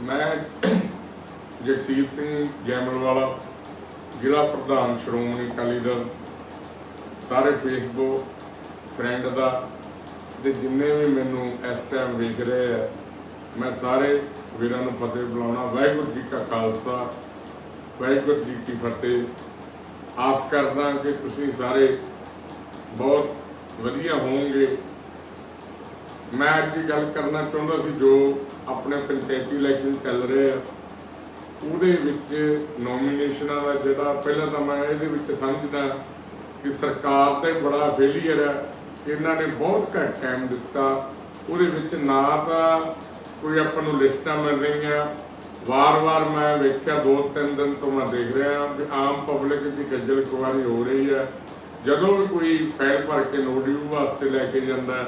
ਮੈਂ ਜਗਸੀਰ ਸਿੰਘ ਜੈਮਲਵਾਲਾ, ਜ਼ਿਲ੍ਹਾ ਪ੍ਰਧਾਨ ਸ਼੍ਰੋਮਣੀ ਅਕਾਲੀ ਦਲ, ਸਾਰੇ ਫੇਸਬੁੱਕ ਫਰੈਂਡ ਦਾ ਤੇ ਜਿੰਨੇ ਵੀ ਮੈਨੂੰ ਇਸ ਟਾਈਮ ਵੇਖ ਰਹੇ ਆ, ਮੈਂ ਸਾਰੇ ਵੀਰਾਂ ਨੂੰ ਫਤਿਹ ਬੁਲਾਉਣਾ। ਵਾਹਿਗੁਰੂ ਜੀ ਕਾ ਖਾਲਸਾ, ਵਾਹਿਗੁਰੂ ਜੀ ਕੀ ਫਤਿਹ। ਆਸ ਕਰਦਾ ਕਿ ਤੁਸੀਂ ਸਾਰੇ ਬਹੁਤ ਵਧੀਆ ਹੋਵੋਗੇ। ਮੈਂ ਅੱਜ ਗੱਲ ਕਰਨਾ ਚਾਹੁੰਦਾ ਸੀ ਜੋ ਆਪਣੇ ਪੰਚਾਇਤੀ ਇਲੈਕਸ਼ਨ ਚੱਲ ਰਹੇ ਆ। ਉਹਦੇ ਵਿੱਚ ਨੋਮੀਨੇਸ਼ਨਾਂ ਦਾ ਜਿਹੜਾ ਪਹਿਲਾਂ ਤਾਂ ਮੈਂ ਇਹਦੇ ਵਿੱਚ ਸਮਝਦਾ ਕਿ ਸਰਕਾਰ ਤੇ ਬੜਾ ਫੇਲੀਅਰ ਹੈ ਇਹਨਾਂ ਨੇ ਬਹੁਤ ਘੱਟ ਟਾਈਮ ਦਿੱਤਾ। ਉਹਦੇ ਵਿੱਚ ਨਾ ਤਾਂ ਕੋਈ ਆਪਾਂ ਨੂੰ ਲਿਸਟਾਂ ਮਿਲ ਰਹੀਆਂ। ਵਾਰ-ਵਾਰ ਮੈਂ ਵੇਖਿਆ ਦੋ ਤਿੰਨ ਦਿਨ ਤੋਂ ਮੈਂ ਦੇਖ ਰਿਹਾ ਕਿ ਆਮ ਪਬਲਿਕ ਦੀ ਗੱਜਲ ਕੁਆਰੀ ਹੋ ਰਹੀ ਹੈ ਜਦੋਂ ਵੀ ਕੋਈ ਫਾਈਲ ਭਰ ਕੇ ਨੋਟਿਊ ਵਾਸਤੇ ਲੈ ਕੇ ਜਾਂਦਾ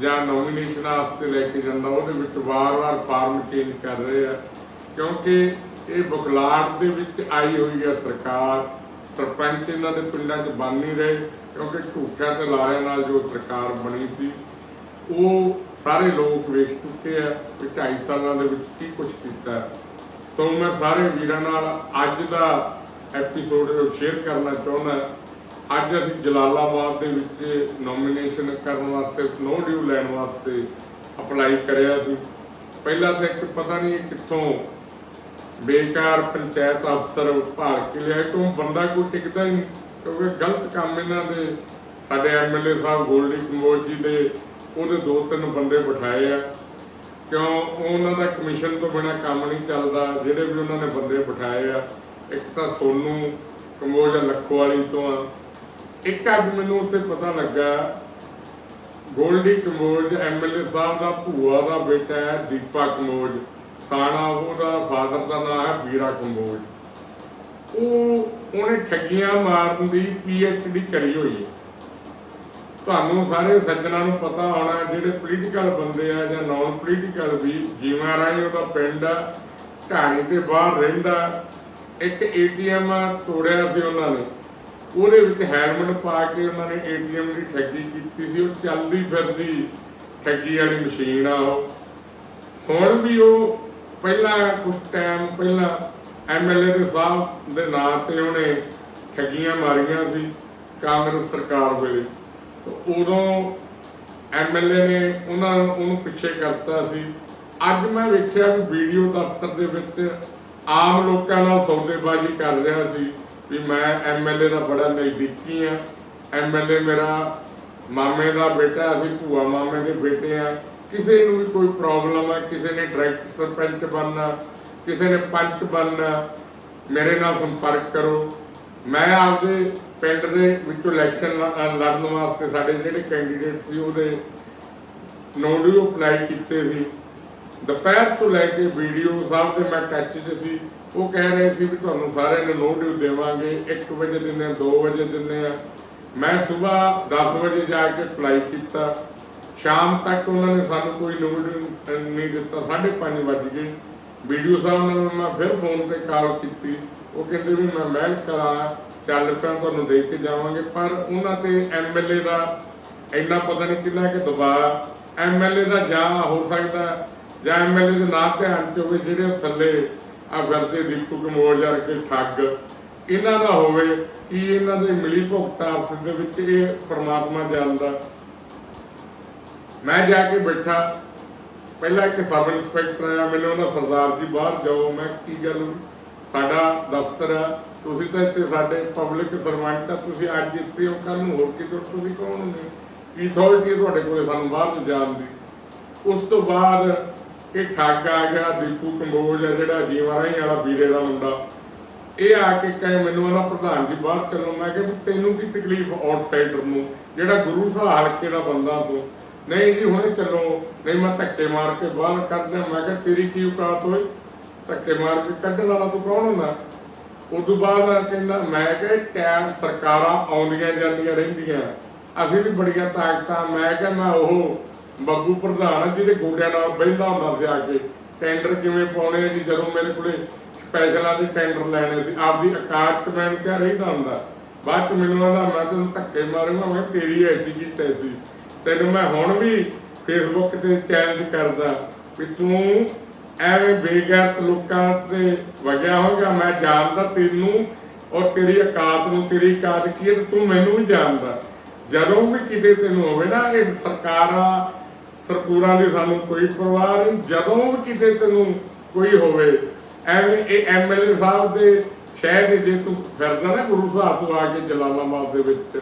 ਜਾਂ ਨੋਮੀਨੇਸ਼ਨਾਂ ਵਾਸਤੇ ਲੈ ਕੇ ਜਾਂਦਾ, ਉਹਦੇ ਵਿੱਚ ਵਾਰ-ਵਾਰ ਫਾਰਮ ਚੇਂਜ ਕਰ ਰਹੇ ਆ। ਕਿਉਂਕਿ ਇਹ ਬੁਖਲਾਟ ਦੇ ਵਿੱਚ ਆਈ ਹੋਈ ਹੈ ਸਰਕਾਰ। ਸਰਪੰਚ ਇਹਨਾਂ ਦੇ ਪਿੰਡਾਂ 'ਚ ਬਣ ਨਹੀਂ ਰਹੇ, ਕਿਉਂਕਿ ਝੂਠਿਆਂ ਤੇ ਲਾਰਿਆਂ ਨਾਲ ਜੋ ਸਰਕਾਰ ਬਣੀ ਸੀ, ਉਹ ਸਾਰੇ ਲੋਕ ਵੇਖ ਚੁੱਕੇ ਆ ਕਿ 2.5 ਸਾਲਾਂ ਦੇ ਵਿੱਚ ਕੀ ਕੁਝ ਕੀਤਾ। ਸੋ ਮੈਂ ਸਾਰੇ ਵੀਰਾਂ ਨਾਲ ਅੱਜ ਦਾ ਐਪੀਸੋਡ ਸ਼ੇਅਰ ਕਰਨਾ ਚਾਹੁੰਦਾ। ਅੱਜ ਅਸੀਂ ਜਲਾਲਾਬਾਦ ਦੇ ਵਿੱਚ ਨੋਮੀਨੇਸ਼ਨ ਕਰਨ ਵਾਸਤੇ ਨੋ ਡਿਊ ਲੈਣ ਵਾਸਤੇ ਅਪਲਾਈ ਕਰਿਆ ਸੀ। ਪਹਿਲਾਂ ਤਾਂ ਇੱਕ ਪਤਾ ਨਹੀਂ ਕਿੱਥੋਂ ਬੇਕਾਰ ਪੰਚਾਇਤ ਅਫਸਰ ਭਾਲ ਕੇ ਲਿਆ ਕਿਉਂ ਬੰਦਾ ਕੋਈ ਟਿਕਦਾ ਹੀ ਨਹੀਂ, ਕਿਉਂਕਿ ਗਲਤ ਕੰਮ ਇਹਨਾਂ ਦੇ। ਸਾਡੇ ਐਮਐਲਏ ਸਾਹਿਬ ਗੋਲਡੀ ਕੰਬੋਜ ਜੀ ਦੇ, ਉਹਦੇ ਦੋ ਤਿੰਨ ਬੰਦੇ ਬਿਠਾਏ ਆ। ਕਿਉਂ? ਉਹਨਾਂ ਦਾ ਕਮਿਸ਼ਨ ਤੋਂ ਬਿਨਾ ਕੰਮ ਨਹੀਂ ਚੱਲਦਾ, ਜਿਹੜੇ ਵੀ ਉਹਨਾਂ ਨੇ ਬੰਦੇ ਬਿਠਾਏ ਆ। ਇੱਕ ਤਾਂ ਸੋਨੂ ਕੰਬੋਜ ਲੱਖੋ ਵਾਲੀ ਤੋਂ ਆ। ਇੱਕ ਅੱਜ ਮੈਨੂੰ ਉੱਥੇ ਪਤਾ ਲੱਗਾ, ਗੋਲਡੀ ਕੰਬੋਜ ਐਮਐਲਏ ਸਾਹਿਬ ਦਾ ਭੂਆ ਦਾ ਬੇਟਾ ਹੈ, ਦੀਪਾ ਕੰਬੋਜ ਸਾਣਾ ਉਹਦਾ ਫਾਦਰ ਦਾ ਨਾਮ ਹੈ ਵੀਰਾ ਕੰਬੋਜ ਉਹ ਉਹਨੇ ਠੱਗੀਆਂ ਮਾਰਨ ਦੀ ਡੀ ਕਰੀ ਹੋਈ ਹੈ। ਤੁਹਾਨੂੰ ਸਾਰੇ ਸੱਜਣਾ ਨੂੰ ਪਤਾ ਹੋਣਾ ਜਿਹੜੇ ਪੋਲੀਟੀਕਲ ਬੰਦੇ ਆ ਜਾਂ ਨਾਨ ਪੋਲੀਟੀਕਲ ਵੀ ਜੀਵਾਂ ਰਾਹੀਂ ਉਹਦਾ ਪਿੰਡ ਆ, ਢਾਣੀ ਤੇ ਬਾਹਰ ਰਹਿੰਦਾ, ਇੱਕ ਏਟੀਐਮ ਤੋੜਿਆ ਸੀ ਉਹਨਾਂ ਨੇ। ਉਹਦੇ ਵਿੱਚ ਹੈਲਮਟ ਪਾ ਕੇ ਉਹਨਾਂ ਨੇ ਏਟੀਐਮ ਦੀ ਠੱਗੀ ਕੀਤੀ ਸੀ, ਉਹ ਚੱਲਦੀ ਫਿਰਦੀ ਠੱਗੀ ਵਾਲੀ ਮਸ਼ੀਨ ਆ ਉਹ। ਹੁਣ ਵੀ ਉਹ ਪਹਿਲਾਂ ਕੁਝ ਟਾਈਮ ਪਹਿਲਾਂ ਐਮਐਲਏ ਦੇ ਸਾਹਿਬ ਦੇ ਨਾਂ ਤੇ ਉਹਨੇ ਠੱਗੀਆਂ ਮਾਰੀਆਂ ਸੀ ਕਾਂਗਰਸ ਸਰਕਾਰ ਵੇਲੇ। ਤੇ ਉਦੋਂ ਐਮਐਲਏ ਨੇ ਉਹਨਾਂ ਉਹਨੂੰ ਪਿੱਛੇ ਕਰਤਾ ਸੀ। ਅੱਜ ਮੈਂ ਵੇਖਿਆ ਵੀ ਵੀਡੀਓ ਦਫ਼ਤਰ ਦੇ ਵਿੱਚ ਆਮ ਲੋਕਾਂ ਨਾਲ ਸੌਦੇਬਾਜ਼ੀ ਕਰ ਰਿਹਾ ਸੀ। ਵੀ ਮੈਂ ਐਮਐਲਏ ਦਾ ਬੜਾ ਨਜ਼ਦੀਕੀ ਆ। ਐਮਐਲਏ ਮੇਰਾ ਮਾਮੇ ਦਾ ਬੇਟਾ, ਅਸੀਂ ਭੂਆ ਮਾਮੇ ਦੇ ਬੇਟੇ ਆ। ਕਿਸੇ ਨੂੰ ਵੀ ਕੋਈ ਪ੍ਰੋਬਲਮ ਹੈ ਕਿਸੇ ਨੇ ਡਾਇਰੈਕਟ ਸਰਪੰਚ ਬਣਨਾ, ਕਿਸੇ ਨੇ ਪੰਚ ਬਣਨਾ, ਮੇਰੇ ਨਾਲ ਸੰਪਰਕ ਕਰੋ। ਮੈਂ ਆਪਦੇ ਪਿੰਡ ਦੇ ਵਿੱਚੋਂ ਇਲੈਕਸ਼ਨ ਲੜਨ ਵਾਸਤੇ ਸਾਡੇ ਜਿਹੜੇ ਕੈਂਡੀਡੇਟ ਸੀ, ਉਹਦੇ ਨੋਡੀਓ ਅਪਲਾਈ ਕੀਤੇ ਸੀ। ਦੁਪਹਿਰ ਤੋਂ ਲੈ ਕੇ ਵੀਡੀਓ ਸਾਹਿਬ ਦੇ ਮੈਂ ਟੱਚ 'ਚ ਸੀ। ਉਹ ਕਹਿ ਰਹੇ ਸੀ ਵੀ ਤੁਹਾਨੂੰ ਸਾਰਿਆਂ ਨੂੰ ਨੋਟਿਸ ਦੇਵਾਂਗੇ 1 ਵਜੇ ਦਿੰਦੇ ਆ 2 ਵਜੇ ਦਿੰਦੇ ਆ। ਮੈਂ ਸਵੇਰ 10 ਵਜੇ ਜਾ ਕੇ ਅਪਲਾਈ ਕੀਤਾ। ਸ਼ਾਮ ਤੱਕ ਉਹਨਾਂ ਨੇ ਸਾਨੂੰ ਕੋਈ ਨੋਟਿਸ ਨਹੀਂ ਦਿੱਤਾ। 5:30 ਵੱਜ ਗਏ। ਵੀਡੀਓ ਸਾਹਿਬ ਨਾਲ ਮੈਂ ਫਿਰ ਫੋਨ ਤੇ ਕਾਲ ਕੀਤੀ। ਉਹ ਕਹਿੰਦੇ ਵੀ ਮੈਂ ਮਹਿਲ ਕਰਾ ਚੱਲ ਪਿਆ, ਤੁਹਾਨੂੰ ਦੇ ਕੇ ਜਾਵਾਂਗੇ। ਪਰ ਉਹਨਾਂ ਤੇ ਐਮਐਲਏ ਦਾ ਇੰਨਾ ਪਤਾ ਨਹੀਂ ਕਿੰਨਾ ਕਿ ਦਬਾਅ ਐਮਐਲਏ ਦਾ ਜਾਂ ਹੋ ਸਕਦਾ, ਜਾਂ ਐਮਐਲਏ ਦੇ ਨਾਂ ਧਿਆਨ ਚ ਹੋਵੇ, ਜਿਹੜੇ ਥੱਲੇ ਆ ਵਰਦੇ ਦੀਪੂ ਕਮੋੜ ਜਾਂ ਕੇ ਠੱਗ। ਇਹਨਾਂ ਦਾ ਹੋਵੇ ਕਿ ਇਹਨਾਂ ਦੇ ਮਿਲੀ ਭੁਗਤਾ ਆਪਸ ਦੇ ਵਿੱਚ ਇਹ ਪ੍ਰਮਾਤਮਾ ਜਾਣਦਾ। ਮੈਂ ਜਾ ਕੇ ਬੈਠਾ। ਪਹਿਲਾਂ ਇੱਕ ਸਬ ਇੰਸਪੈਕਟਰ ਆਇਆ, ਮੈਨੂੰ ਉਹਨਾਂ ਸਰਦਾਰ ਜੀ ਬਾਹਰ ਜਾਓ। ਮੈਂ ਕੀ ਗੱਲ ਸਾਡਾ ਦਫ਼ਤਰ ਆ। ਤੁਸੀਂ ਤਾਂ ਇੱਥੇ ਸਾਡੇ ਪਬਲਿਕ ਸਰਵੈਂਟ ਆ। ਤੁਸੀਂ ਅੱਜ ਇੱਥੇ ਹੋ ਕੱਲ ਨੂੰ ਹੋਰ ਕਿਤੇ ਤੁਸੀਂ ਕੌਣ ਹੋ? ਕੀ ਅਥਾਰਟੀ ਹੈ ਤੁਹਾਡੇ ਕੋਲੇ? ਸਾਨੂੰ ਬਾਹਰ ਜਾਣ ਦੀ। ਉਸ ਤੋਂ ਬਾਅਦ ਇਹ ਠੱਗ ਆ ਗਿਆ, ਦੀਪੂ ਕੰਬੋਜ ਆ ਜਿਹੜਾ ਜੀਵਾ ਰਾਹੀਂ ਵਾਲਾ ਵੀਰੇ ਦਾ ਮੁੰਡਾ। ਇਹ ਆ ਕੇ ਕਹੇ ਮੈਨੂੰ ਉਹਨਾਂ ਪ੍ਰਧਾਨ ਜੀ, ਬਾਹਰ ਚੱਲੋ। ਮੈਂ ਕਿਹਾ ਤੈਨੂੰ ਕੀ ਤਕਲੀਫ ਆਊਟਸਾਈਡਰ ਨੂੰ? ਜਿਹੜਾ ਗੁਰੂ ਸਾਹਿਬ ਹਲਕੇ ਦਾ ਬੰਦਾ ਤੂੰ। ਨਹੀਂ ਜੀ, ਹੁਣੇ ਚੱਲੋ। ਨਹੀਂ, ਮੈਂ ਧੱਕੇ ਮਾਰ ਕੇ ਬਾਹਰ ਕੱਢ ਦਿਆਂ ਮੈਂ ਕਿਹਾ, ਤੇਰੀ ਕੀ ਔਕਾਤ ਹੋਈ? ਧੱਕੇ ਮਾਰ ਕੇ ਕੱਢਣ ਵਾਲਾ ਤੂੰ ਕੌਣ ਹੁੰਦਾ? ਉਦੋਂ ਬਾਅਦ ਕਹਿੰਦਾ ਮੈਂ ਕਿਹਾ ਟਾਈਮ ਸਰਕਾਰਾਂ ਆਉਂਦੀਆਂ ਜਾਂਦੀਆਂ ਰਹਿੰਦੀਆਂ। ਅਸੀਂ ਵੀ ਬੜੀਆਂ ਤਾਕਤਾਂ। ਮੈਂ ਕਿਹਾ, ਮੈਂ ਉਹ ਬੱਬੂ ਪ੍ਰਧਾਨ ਆ, ਜਿਹਦੇ ਗੋਡਿਆਂ ਨਾਲ ਬਹਿੰਦਾ ਹੁੰਦਾ ਸੀ ਆ ਕੇ। ਟੈਂਡਰ ਕਿਵੇਂ ਪਾਉਣੇ ਆ ਜੀ? ਜਦੋਂ ਮੇਰੇ ਕੋਲੇ ਸਪੈਸ਼ਲਾਂ ਦੇ ਟੈਂਡਰ ਲੈਣੇ ਸੀ, ਆਪਦੀ ਔਕਾਤ ਚ ਮੈਂ ਕਿਹਾ ਹੁੰਦਾ। ਬਾਅਦ ਚ ਮੈਨੂੰ ਆਂਦਾ ਮੈਂ ਤੈਨੂੰ ਧੱਕੇ ਮਾਰੂੰਗਾ ਮੈਂ ਤੇਰੀ ਐਸੀ ਕੀ ਤੈਸੀ। ਤੈਨੂੰ ਮੈਂ ਹੁਣ ਵੀ ਫੇਸਬੁੱਕ ਤੇ ਚੈਲੰਜ ਕਰਦਾ ਵੀ ਤੂੰ ਐਵੇਂ ਬੇਗੈਰਤ ਲੋਕਾਂ ਤੇ ਵਗਿਆ ਹੋਗਾ ਮੈਂ ਜਾਣਦਾ ਤੈਨੂੰ ਔਰ ਤੇਰੀ ਔਕਾਤ ਨੂੰ, ਤੇਰੀ ਔਕਾਤ ਕੀ ਤੂੰ ਮੈਨੂੰ ਵੀ ਜਾਣਦਾ। ਜਦੋਂ ਵੀ ਕਿਤੇ ਤੈਨੂੰ ਹੋਵੇ ਨਾ, ਇਹ ਸਰਕਾਰਾਂ ਸਰਕੂਰਾਂ ਦੀ ਸਾਨੂੰ ਕੋਈ ਪਰਵਾਹ ਨਹੀਂ, ਜਦੋਂ ਵੀ ਕਿਤੇ ਤੈਨੂੰ ਕੋਈ ਹੋਵੇ, ਐਵੇਂ ਇਹ ਐਮਐਲਏ ਸਾਹਿਬ ਦੇ ਸ਼ਹਿਰ ਦੇ ਜੇ ਤੂੰ ਫਿਰਦਾ ਨਾ ਗੁਰੂ ਸਾਹਿਬ ਤੋਂ ਆ ਕੇ ਜਲਾਲਾਬਾਦ ਦੇ ਵਿੱਚ,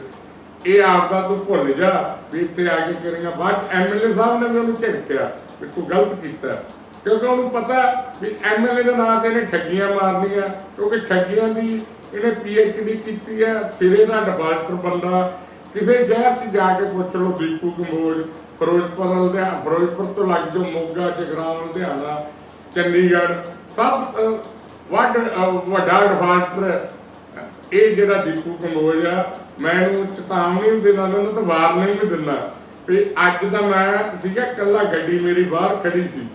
ਇਹ ਆਪਦਾ ਤੂੰ ਭੁੱਲ ਜਾ ਵੀ ਇੱਥੇ ਆ ਕੇ ਕਰੇਗਾ ਬਾਅਦ ਐਮਐਲਏ ਸਾਹਿਬ ਨੇ ਵੀ ਝਿੜਕਿਆ ਕਿ ਤੂੰ ਗਲਤ ਕੀਤਾ। ਕਿਉਂਕਿ ਉਹਨੂੰ ਪਤਾ ਵੀ ਐਮਐਲਏ ਦੇ ਨਾਂ ਤੇ ਇਹਨੇ ਠੱਗੀਆਂ ਮਾਰਨੀਆਂ, ਕਿਉਂਕਿ ਠੱਗੀਆਂ ਦੀ ਇਹਨੇ ਪੀਐਚਡੀ ਕੀਤੀ ਹੈ ਸਿਰੇ ਦਾ ਡਿਫਾਲਟਰ ਬੰਦਾ। ਕਿਸੇ ਸ਼ਹਿਰ 'ਚ ਜਾ ਕੇ ਪੁੱਛ ਲਓ ਦੀਪੂ ਕੰਬੋਜ ਫਿਰੋਜ਼ਪੁਰ ਲੁਧਿਆਣਾ ਫਿਰੋਜ਼ਪੁਰ ਤੋਂ ਲੱਗ ਜਾਓ ਮੋਗਾ ਜਗਰਾਉਂ ਲੁਧਿਆਣਾ, ਚੰਡੀਗੜ੍ਹ। ਸਭ ਵੱਡ ਵੱਡਾ ਡਿਫਾਲਟਰ ਇਹ ਜਿਹੜਾ ਦੀਪੂ ਕੰਬੋਜ ਆ, ਮੈਂ ਇਹਨੂੰ ਚੇਤਾਵਨੀ ਦਿੰਦਾ ਉਹਨਾਂ ਤਾਂ ਵਾਰਨਿੰਗ ਵੀ ਦਿੰਦਾ ਵੀ ਅੱਜ ਤਾਂ ਮੈਂ ਸੀਗਾ ਕੱਲਾ ਗੱਡੀ ਮੇਰੀ ਬਾਹਰ ਖੜੀ ਸੀ।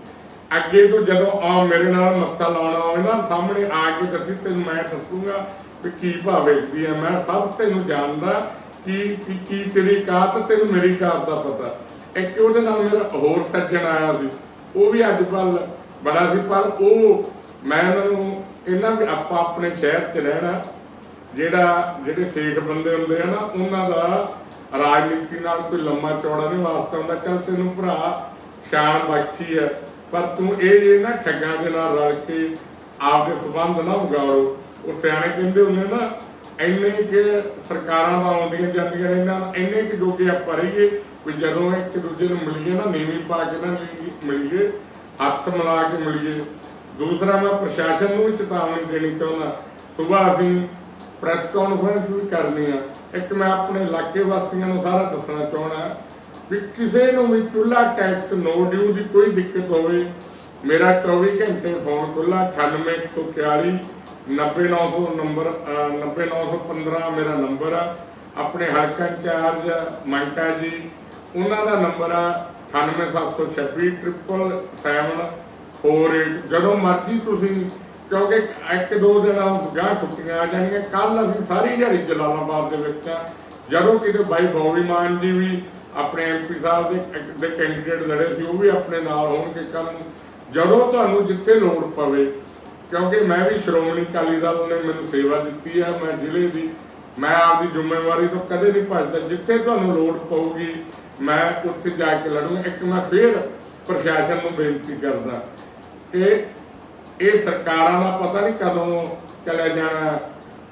ਅੱਗੇ ਤੋਂ ਜਦੋਂ ਆ ਮੇਰੇ ਨਾਲ ਮੱਥਾ ਲਾਉਣਾ ਹੋਵੇ ਨਾ, ਸਾਹਮਣੇ ਆ ਕੇ ਦੱਸੀ, ਤੈਨੂੰ ਮੈਂ ਦੱਸੂਗਾ ਵੀ ਕੀ ਭਾਵ ਵੇਖਦੀ ਆ। ਮੈਂ ਸਭ ਤੈਨੂੰ ਜਾਣਦਾ ਕੀ ਕੀ ਕੀ ਤੇਰੀ ਕਾਤ ਤੈਨੂੰ ਮੇਰੀ ਕਾਤ ਦਾ ਪਤਾ। ਇੱਕ ਉਹਦੇ ਨਾਲ ਮੇਰਾ ਹੋਰ ਸੱਜਣ ਆਇਆ ਸੀ। ਉਹ ਵੀ ਅੱਜ ਕੱਲ ਬੜਾ ਸੀ, ਪਰ ਉਹ ਮੈਂ ਉਹਨਾਂ ਨੂੰ ਇਹਨਾਂ ਵੀ ਆਪਾਂ ਆਪਣੇ ਸ਼ਹਿਰ 'ਚ ਰਹਿਣਾ, ਜਿਹੜਾ ਜਿਹੜੇ ਸੇਠ ਬੰਦੇ ਹੁੰਦੇ ਆ ਉਹਨਾਂ ਦਾ ਰਾਜਨੀਤੀ ਨਾਲ ਕੋਈ ਲੰਮਾ ਚੌੜਾ ਨਹੀਂ ਵਾਸਤਾ ਹੁੰਦਾ। ਚੱਲ ਤੈਨੂੰ ਭਰਾ ਸ਼ਾਨ ਬਖਸ਼ੀ ਹੈ ਪਰ ਤੂੰ ਇਹ ਇਹ ਨਾ ਠੱਗਾਂ ਦੇ ਨਾਲ ਰਲ ਕੇ ਆਪਦੇ ਸਬੰਧ ਨਾ ਉਗਾੜੋ ਉਹ ਸਿਆਣੇ ਕਹਿੰਦੇ ਹੁੰਦੇ ਨਾ, ਇੰਨੇ ਕਿ ਸਰਕਾਰਾਂ ਦਾ ਆਉਂਦੀਆਂ ਜਾਂਦੀਆਂ ਨੇ ਇਹਨਾਂ ਇੰਨੇ ਕਿ ਜੋਗੇ ਆਪਾਂ ਰਹੀਏ ਵੀ ਜਦੋਂ ਇੱਕ ਦੂਜੇ ਨੂੰ ਮਿਲੀਏ ਨਾ ਨੀਵੀਂ ਪਾ ਕੇ ਨਾ ਮਿਲੀਏ ਹੱਥ ਮਿਲਾ ਕੇ ਮਿਲੀਏ। ਦੂਸਰਾ ਮੈਂ ਪ੍ਰਸ਼ਾਸਨ ਨੂੰ ਵੀ ਚੇਤਾਵਨੀ ਦੇਣੀ ਚਾਹੁੰਦਾ। ਸਵੇਰ ਅਸੀਂ ਪ੍ਰੈਸ ਕਾਨਫਰੰਸ ਵੀ ਕਰਨੀ ਆ। ਇੱਕ ਮੈਂ ਆਪਣੇ ਇਲਾਕੇ ਵਾਸੀਆਂ ਨੂੰ ਸਾਰਾ ਦੱਸਣਾ ਚਾਹਣਾ ਵੀ ਕਿਸੇ ਨੂੰ ਵੀ ਚੁੱਲਾ ਟੈਕਸ ਨੋ ਡਿਊ ਦੀ ਕੋਈ ਦਿੱਕਤ ਹੋਵੇ ਮੇਰਾ 24 ਘੰਟੇ ਫੋਨ ਖੁੱਲਾ 98141 90900 ਨੰਬਰ ਅਹ, 90915 ਮੇਰਾ ਨੰਬਰ ਆ। ਆਪਣੇ ਹਲਕਾ ਇੰਚਾਰਜ ਮੰਟਾ ਜੀ ਉਹਨਾਂ ਦਾ ਨੰਬਰ ਆ 9726 ਜਦੋਂ ਮਰਜ਼ੀ ਤੁਸੀਂ, ਕਿਉਂਕਿ ਇੱਕ ਦੋ ਦਿਨ ਗਾਹ ਛੁੱਟੀਆਂ ਆ ਜਾਣਗੀਆਂ ਕੱਲ ਅਸੀਂ ਸਾਰੀ ਦਿਹਾੜੀ ਜਲਾਲਾਬਾਦ ਦੇ ਵਿੱਚ ਆ। ਜਦੋਂ ਕਿਤੇ ਬਾਈ ਬੌਬੀ ਮਾਨ ਜੀ ਵੀ ਆਪਣੇ ਐਮਪੀ ਸਾਹਿਬ ਦੇ ਦੇ ਕੈਂਡੀਡੇਟ ਲੜੇ ਸੀ, ਉਹ ਵੀ ਆਪਣੇ ਨਾਲ ਹੋਣਗੇ ਕੱਲ ਜਦੋਂ ਤੁਹਾਨੂੰ ਜਿੱਥੇ ਲੋੜ ਪਵੇ, ਕਿਉਂਕਿ ਮੈਂ ਵੀ ਸ਼੍ਰੋਮਣੀ ਅਕਾਲੀ ਦਲ ਨੇ ਮੈਨੂੰ ਸੇਵਾ ਦਿੱਤੀ ਆ, ਮੈਂ ਜ਼ਿਲ੍ਹੇ ਦੀ, ਮੈਂ ਆਪਦੀ ਜ਼ਿੰਮੇਵਾਰੀ ਤੋਂ ਕਦੇ ਨਹੀਂ ਭੱਜਦਾ। ਜਿੱਥੇ ਤੁਹਾਨੂੰ ਲੋੜ ਪਊਗੀ ਮੈਂ ਉੱਥੇ ਜਾ ਕੇ ਲੜੂੰਗਾ। ਇੱਕ ਮੈਂ ਫੇਰ ਪ੍ਰਸ਼ਾਸਨ ਨੂੰ ਬੇਨਤੀ ਕਰਦਾ ਕਿ ਇਹ ਸਰਕਾਰਾਂ ਦਾ ਪਤਾ ਨਹੀਂ ਕਦੋਂ ਚਲੇ ਜਾਣਾ,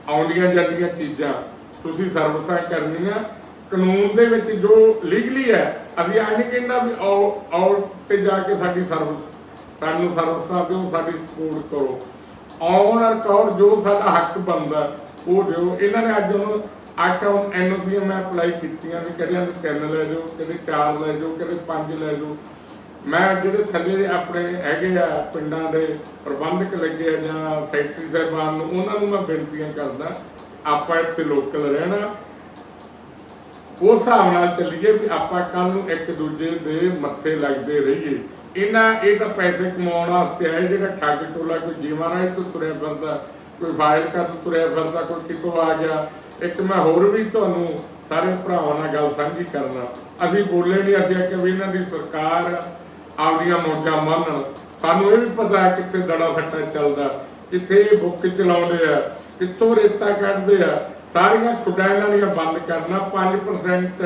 ਆਉਂਦੀਆਂ ਜਾਂਦੀਆਂ ਚੀਜ਼ਾਂ। ਤੁਸੀਂ ਸਰਵਿਸਾਂ ਕਰਨੀਆਂ। ਕਾਨੂੰਨ ਦੇ ਵਿੱਚ ਜੋ ਲੀਗਲੀ ਹੈ, ਅਸੀਂ ਅੱਜ ਕਹਿੰਦਾ ਵੀ ਆਓ ਆਓ ਤੇ ਜਾ ਕੇ ਸਾਡੀ ਸਰਵਿਸ, ਸਾਨੂੰ ਸਰਵਿਸਾਂ ਦਿਓ, ਸਾਡੀ ਸਪੋਰਟ ਕਰੋ। ਆਨ ਰਿਕਾਰਡ ਜੋ ਸਾਡਾ ਹੱਕ ਬਣਦਾ, ਉਹ ਦਿਓ। ਇਹਨਾਂ ਨੇ ਅੱਜ ਉਹਨੂੰ ਅੱਠ ਐਨਓਸੀ ਮੈਂ ਅਪਲਾਈ ਕੀਤੀਆਂ ਸੀ ਕਦੇ ਤਿੰਨ ਲੈ ਜਾਓ ਕਦੇ ਚਾਰ ਲੈ ਜਾਓ ਕਦੇ ਪੰਜ ਲੈ ਜਾਓ। ਮੈਂ ਜਿਹੜੇ ਥੱਲੇ ਦੇ ਆਪਣੇ ਹੈਗੇ ਆ ਪਿੰਡਾਂ ਦੇ ਪ੍ਰਬੰਧਕ ਲੱਗੇ ਆ ਜਾਂ ਸੈਕਟਰੀ ਸਾਹਿਬਾਨ ਨੂੰ, ਉਹਨਾਂ ਨੂੰ ਮੈਂ ਬੇਨਤੀਆਂ ਕਰਦਾ, ਆਪਾਂ ਇੱਥੇ ਲੋਕਲ ਰਹਿਣਾ। ਉਸ ਹਿਸਾਬ ਨਾਲ ਚੱਲੀਏ ਵੀ ਆਪਾਂ ਕੱਲ ਨੂੰ ਇੱਕ ਦੂਜੇ ਦੇ ਮੱਥੇ ਲੱਗਦੇ ਰਹੀਏ। ਇਹਨਾਂ, ਇਹ ਤਾਂ ਪੈਸੇ ਕਮਾਉਣ ਵਾਸਤੇ ਆਏ, ਜਿਹੜਾ ਠੱਗ ਟੋਲਾ ਕੋਈ ਜੀਵਾਂ ਤੋਂ ਤੁਰਿਆ ਫਿਰਦਾ, ਕੋਈ ਫਾਇਲਕਾ ਤੋਂ ਤੁਰਿਆ ਫਿਰਦਾ, ਕੋਈ ਕਿਤੋਂ ਆ ਗਿਆ। ਇੱਕ ਮੈਂ ਹੋਰ ਵੀ ਤੁਹਾਨੂੰ ਸਾਰੇ ਭਰਾਵਾਂ ਨਾਲ ਗੱਲ ਸਾਂਝੀ ਕਰਨਾ। ਅਸੀਂ ਬੋਲੇ ਨਹੀਂ ਅਸੀਂ ਕਿ ਵੀ ਇਹਨਾਂ ਦੀ ਸਰਕਾਰ ਆਪਦੀਆਂ ਮੌਜਾਂ ਮੰਨਣ। ਸਾਨੂੰ ਇਹ ਵੀ ਪਤਾ ਹੈ ਕਿੱਥੇ ਦੜਾ ਸੱਟਾ ਚੱਲਦਾ, ਕਿੱਥੇ ਇਹ ਬੁੱਕ ਚਲਾਉਂਦੇ ਆ, ਕਿੱਥੋਂ ਰੇਤਾ ਕੱਢਦੇ ਆ। ਸਾਰੀਆਂ ਖੁੱਡਾਂ ਇਹਨਾਂ ਦੀਆਂ ਬੰਦ ਕਰਨਾ 5%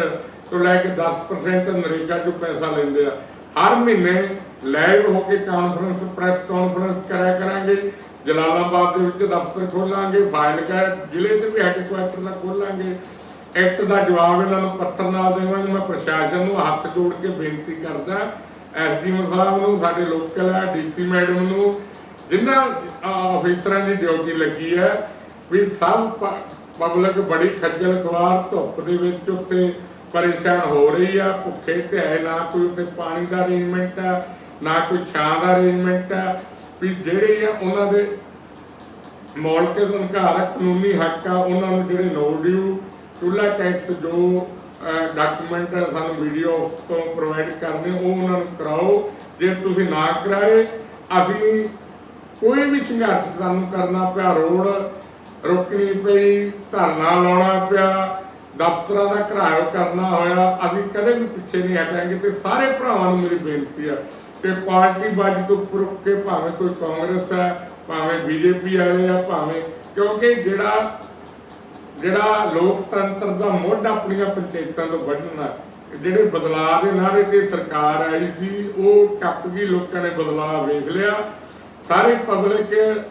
ਤੋਂ ਲੈ ਕੇ 10% ਨਰੇਗਾ ਜੋ ਪੈਸਾ ਲੈਂਦੇ ਆ। ਹਰ ਮਹੀਨੇ ਲਾਈਵ ਹੋ ਕੇ ਕਾਨਫਰੰਸ ਪ੍ਰੈਸ ਕਾਨਫਰੰਸ ਕਰਿਆ ਕਰਾਂਗੇ। ਜਲਾਲਾਬਾਦ ਦੇ ਵਿੱਚ ਦਫ਼ਤਰ ਖੋਲਾਂਗੇ ਫਾਜ਼ਿਲਕਾ ਜ਼ਿਲ੍ਹੇ 'ਚ ਵੀ ਹੈਡਕੁਆਟਰ ਦਾ ਖੋਲਾਂਗੇ। ਐਕਟ ਦਾ ਜਵਾਬ ਇਹਨਾਂ ਨੂੰ ਪੱਤਰ ਨਾਲ ਦੇਵਾਂਗੇ, ਮੈਂ ਪ੍ਰਸ਼ਾਸਨ ਨੂੰ ਹੱਥ ਜੋੜ ਕੇ ਬੇਨਤੀ ਕਰਦਾ ਐਸਡੀਐਮ ਸਾਹਿਬ ਨੂੰ, ਸਾਡੇ ਲੋਕਲ ਹੈ ਡੀਸੀ ਮੈਡਮ ਨੂੰ, ਜਿਨ੍ਹਾਂ ਆਫੀਸਰਾਂ ਦੀ ਡਿਊਟੀ ਲੱਗੀ ਹੈ, ਵੀ ਸਭ ਪਬਲਿਕ ਬੜੀ ਖੱਜਲ ਖਵਾਰ ਧੁੱਪ ਦੇ ਵਿੱਚ ਉੱਥੇ ਪਰੇਸ਼ਾਨ ਹੋ ਰਹੀ ਆ, ਭੁੱਖੇ ਤੇ ਹੈ, ਨਾ ਕੋਈ ਉੱਥੇ ਪਾਣੀ ਦਾ ਅਰੇਂਜਮੈਂਟ ਆ, ਨਾ ਕੋਈ ਛਾਂ ਦਾ ਅਰੇਂਜਮੈਂਟ ਆ। ਵੀ ਜਿਹੜੇ ਆ ਉਹਨਾਂ ਦੇ ਮੌਲਿਕ ਅਧਿਕਾਰ ਆ, ਕਾਨੂੰਨੀ ਹੱਕ ਆ ਉਹਨਾਂ ਨੂੰ ਜਿਹੜੇ ਨੋ ਡਿਊ ਚੁੱਲਾ ਟੈਕਸ ਜੋ ਡਾਕੂਮੈਂਟ ਸਾਨੂੰ ਵੀਡੀਓ ਤੋਂ ਪ੍ਰੋਵਾਈਡ ਕਰਨੇ ਉਹ ਉਹਨਾਂ ਨੂੰ ਕਰਾਓ। ਜੇ ਤੁਸੀਂ ਨਾ ਕਰਾਏ ਅਸੀਂ ਕੋਈ ਵੀ ਸੰਘਰਸ਼ ਸਾਨੂੰ ਕਰਨਾ ਪਿਆ ਰੋਡ ਰੋਕਣੀ ਪਈ ਧਰਨਾ ਲਾਉਣਾ ਪਿਆ ਦਫ਼ਤਰਾਂ ਦਾ ਘਰਾਓ ਕਰਨਾ ਹੋਇਆ ਅਸੀਂ ਕਦੇ ਵੀ ਪਿੱਛੇ ਨਹੀਂ ਹਟਾਂਗੇ ਤੇ ਸਾਰੇ ਭਰਾਵਾਂ ਨੂੰ ਮੇਰੀ ਬੇਨਤੀ ਆ ਕਿ ਪਾਰਟੀ ਬਾਜੀ ਤੋਂ ਉੱਪਰ ਕੇ ਭਾਵੇਂ ਕੋਈ ਕਾਂਗਰਸ ਹੈ, ਭਾਵੇਂ ਬੀਜੇਪੀ ਵਾਲੇ ਆ, ਭਾਵੇਂ ਕਿਉਂਕਿ ਜਿਹੜਾ ਜਿਹੜਾ ਲੋਕਤੰਤਰ ਦਾ ਮੁੱਢ ਆਪਣੀਆਂ ਪੰਚਾਇਤਾਂ ਤੋਂ ਵੱਢਣਾ ਜਿਹੜੇ ਬਦਲਾਅ ਦੇ ਨਾਰੇ ਤੇ ਸਰਕਾਰ ਆਈ ਸੀ, ਉਹ ਟੱਪ ਗਈ, ਲੋਕਾਂ ਨੇ ਬਦਲਾਅ ਵੇਖ ਲਿਆ। ਸਾਰੇ ਪਬਲਿਕ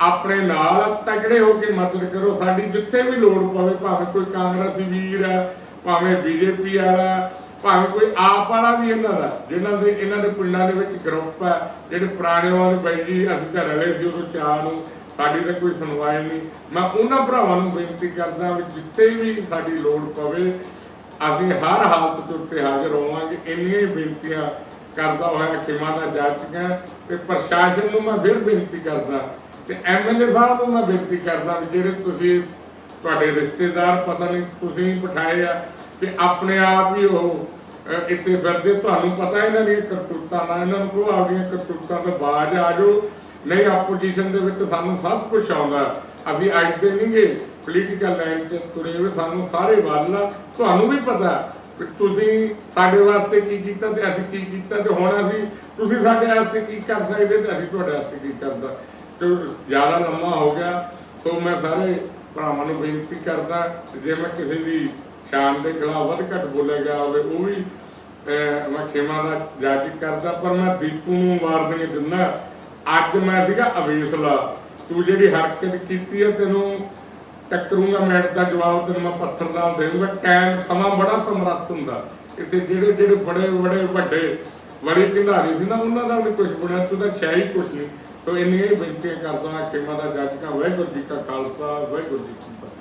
ਆਪਣੇ ਨਾਲ ਤਕੜੇ ਹੋ ਕੇ ਮਦਦ ਕਰੋ। ਸਾਡੀ ਜਿੱਥੇ ਵੀ ਲੋੜ ਪਵੇ, ਭਾਵੇਂ ਕੋਈ ਕਾਂਗਰਸੀ ਵੀਰ ਹੈ, ਭਾਵੇਂ ਬੀਜੇਪੀ ਵਾਲਾ ਭਾਵੇਂ ਕੋਈ ਆਪ ਵਾਲਾ ਵੀ ਇਹਨਾਂ ਦਾ, ਜਿਹਨਾਂ ਦੇ ਇਹਨਾਂ ਦੇ ਪਿੰਡਾਂ ਦੇ ਵਿੱਚ ਗਰੁੱਪ ਹੈ, ਜਿਹੜੇ ਪੁਰਾਣੇ ਵਾਲੇ ਬਾਈ ਜੀ, ਅਸੀਂ ਤਾਂ ਰਲੇ ਸੀ ਉਦੋਂ ਚਾਹ ਨੂੰ ਸਾਡੀ ਤਾਂ ਕੋਈ ਸੁਣਵਾਈ ਨਹੀਂ। ਮੈਂ ਉਹਨਾਂ ਭਰਾਵਾਂ ਨੂੰ ਬੇਨਤੀ ਕਰਦਾ ਵੀ ਜਿੱਥੇ ਵੀ ਸਾਡੀ ਲੋੜ ਪਵੇ, ਅਸੀਂ ਹਰ ਹਾਲਤ ਦੇ ਉੱਤੇ ਹਾਜ਼ਰ ਹੋਵਾਂਗੇ। ਇੰਨੀਆਂ ਹੀ ਬੇਨਤੀਆਂ ਕਰਦਾ ਹੋਇਆ ਖਿਮਾ ਦਾ ਜਾ ਹੈ ਤੇ ਪ੍ਰਸ਼ਾਸਨ ਨੂੰ ਮੈਂ ਫਿਰ ਬੇਨਤੀ ਕਰਦਾ ਤੇ ਐਮਐਲਏ ਸਾਹਿਬ ਨੂੰ ਮੈਂ ਬੇਨਤੀ ਕਰਦਾ ਵੀ ਜਿਹੜੇ ਤੁਸੀਂ ਤੁਹਾਡੇ ਰਿਸ਼ਤੇਦਾਰ, ਪਤਾ ਨਹੀਂ ਤੁਸੀਂ ਬਿਠਾਏ ਆ ਕਿ ਆਪਣੇ ਆਪ ਹੀ ਉਹ ਇੱਥੇ ਫਿਰਦੇ। ਤੁਹਾਨੂੰ ਪਤਾ ਇਹਨਾਂ ਦੀਆਂ ਕਰਤੂਤਾਂ ਨਾਲ, ਇਹਨਾਂ ਨੂੰ ਕੋ ਆਪਦੀਆਂ ਕਰਤੂਤਾਂ ਤੋਂ ਬਾਜ ਆ ਜਾਓ। ਨਹੀਂ ਆਪੋਜੀਸ਼ਨ ਦੇ ਵਿੱਚ ਸਾਨੂੰ ਸਭ ਕੁਝ ਆਉਂਦਾ। ਅਸੀਂ ਅੱਜ ਦੇ ਨਹੀਂਗੇ ਪੋਲੀਟੀਕਲ ਲਾਈਨ 'ਚ ਤੁਰੇ ਹੋਏ, ਸਾਨੂੰ ਸਾਰੇ ਵੱਲ ਤੁਹਾਨੂੰ ਵੀ ਪਤਾ ਕਿ ਤੁਸੀਂ ਸਾਡੇ ਵਾਸਤੇ ਕੀ ਕੀਤਾ ਤੇ ਅਸੀਂ ਕੀ ਕੀਤਾ ਤੇ ਹੁਣ ਅਸੀਂ, ਤੁਸੀਂ ਸਾਡੇ ਵਾਸਤੇ ਕੀ ਕਰ ਸਕਦੇ ਤੇ ਅਸੀਂ ਤੁਹਾਡੇ ਵਾਸਤੇ ਕੀ ਕਰਦਾ। ਤੇ ਜ਼ਿਆਦਾ ਲੰਮਾ ਹੋ ਗਿਆ, ਸੋ ਮੈਂ ਸਾਰੇ ਭਰਾਵਾਂ ਨੂੰ ਬੇਨਤੀ ਕਰਦਾ, ਜੇ ਮੈਂ ਕਿਸੇ ਦੀ ਸ਼ਾਨ ਦੇ ਖਿਲਾਫ ਵੱਧ ਘੱਟ ਬੋਲਿਆ ਗਿਆ ਹੋਵੇ, ਉਹ ਵੀ ਮੈਂ ਖੇਮਾ ਦਾ ਜਾਜੀ ਕਰਦਾ, ਪਰ ਮੈਂ ਦੀਪੂ ਨੂੰ ਵਾਰਨਿੰਗ ਦਿੰਦਾ, ਅੱਜ ਮੈਂ ਸੀਗਾ ਅਵੇਸਲਾ। ਤੂੰ ਜਿਹੜੀ ਹਰਕਤ ਕੀਤੀ ਹੈ ਤੈਨੂੰ ਟੱਕਰੂੰਗਾ ਮਿੰਟ ਦਾ ਜਵਾਬ, ਤੈਨੂੰ ਮੈਂ ਪੱਥਰ ਨਾਲ ਦੇ ਟਾਈਮ ਸਮਾਂ ਬੜਾ ਸਮਰੱਥ ਹੁੰਦਾ। ਇੱਥੇ ਜਿਹੜੇ ਜਿਹੜੇ ਬੜੇ ਬੜੇ ਵੱਡੇ, ਬੜੀ ਖਿਡਾਰੀ ਸੀ ਨਾ, ਉਹਨਾਂ ਦਾ ਵੀ ਕੁਝ ਬਣਿਆ, ਤੂੰ ਤਾਂ ਛਿਆ ਹੀ ਕੁਝ ਨਹੀਂ। ਸੋ ਇੰਨੀਆਂ ਹੀ ਬੇਨਤੀਆਂ ਕਰਦਾ ਖੇਮਾ ਦਾ ਜੱਜ ਕਾ ਵਾਹਿਗੁਰੂ ਜੀ ਕਾ ਖਾਲਸਾ, ਵਾਹਿਗੁਰੂ ਜੀ ਕੀ ਫਤਿਹ।